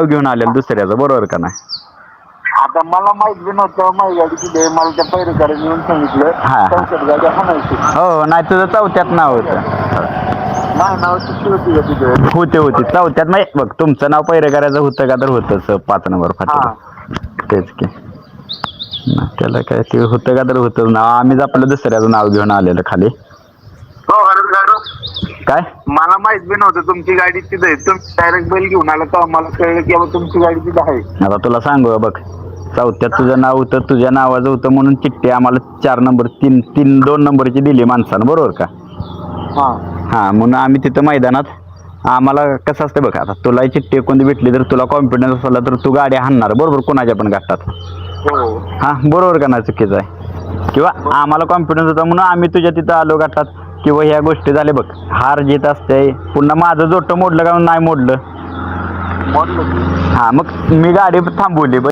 नाव घेऊन आलेलं दुसऱ्याचं बरोबर का नाही? आता मला माहीत बी नव्हतं माझी गाडी मला त्या पैरेकरांनी येऊन सांगितलं. हा. चौकट गाडी हाणायची हो नाही तुझं चौथ्यात नाव होतं. का तिथे? होते होते. चौथ्यात नाही बघ तुमचं नाव पहिरे करायचं होतं का तर होतंच पाच नंबर हा. फाटी तेच की. नाही, त्याला काय ते होतं का तर होतं नाव. आम्हीच आपलं दुसऱ्याचं नाव घेऊन आलेलं खाली. हो गाडो. काय? मला माहीत बी नव्हतं तुमची गाडी तिथे आहे. तुम्ही डायरेक्ट बैल घेऊन आला तेव्हा मला कळलं की बाबा तुमची गाडी तिथे आहे. आता तुला सांगू बघ. चौथ्यात तुझं नाव होतं तुझ्या नावाचं होतं म्हणून चिठ्ठी आम्हाला चार नंबर तीन तीन दोन नंबरची दिली माणसानं बरोबर का? हा. हां म्हणून आम्ही तिथं मैदानात आम्हाला कसं असतं बघ आता तुला चिठ्ठी कोणती भेटली तर तुला कॉन्फिडन्स असला तर तू गाडी हाणणार बरोबर? कोणाच्या पण घाटात. हो. हां बरोबर का नाही चुकीचं आहे? किंवा आम्हाला कॉन्फिडन्स होता म्हणून आम्ही तुझ्या तिथं आलो घाटात. किंवा ह्या गोष्टी झाल्या बघ. हार जीत असते पुन्हा माझं जोटं मोडलं का नाही मोडलं? हां मग मी गाडी थांबवली. बघ